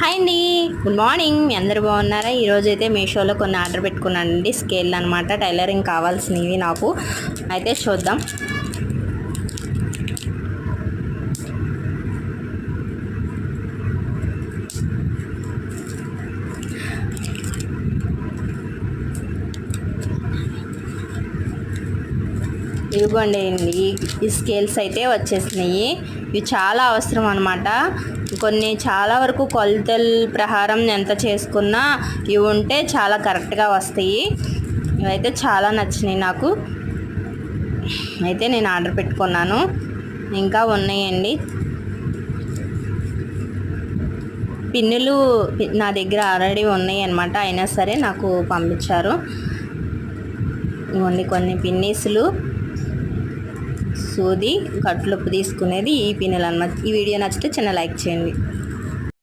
Hi అండి. Good morning మీ అందరు బాగున్నారా? ఈరోజు అయితే మీషోలో కొన్ని ఆర్డర్ పెట్టుకున్నానండి. స్కేల్ అనమాట టైలరింగ్ కావాల్సినవి నాకు. అయితే చూద్దాం. ఇదిగోండి ఈ- ఈ స్కేల్స్ అయితే వచ్చేసినాయి. ఇవి చాలా అవసరం అనమాట కొన్ని చాలా వరకు కొలతల ప్రహారం ఎంత చేసుకున్నా ఇవి ఉంటే చాలా కరెక్ట్గా వస్తాయి. ఇవైతే చాలా నచ్చినాయి నాకు. అయితే నేను ఆర్డర్ పెట్టుకున్నాను. ఇంకా ఉన్నాయండి. పిన్నులు నా దగ్గర ఆల్రెడీ ఉన్నాయి అనమాట అయినా సరే నాకు పంపించారు. ఇవ్వండి కొన్ని పిన్నీసులు. సూది కట్లుప్పు తీసుకునేది ఈ పిన్నెలు అనమాట ఈ వీడియో నచ్చితే చిన్న లైక్ చేయండి.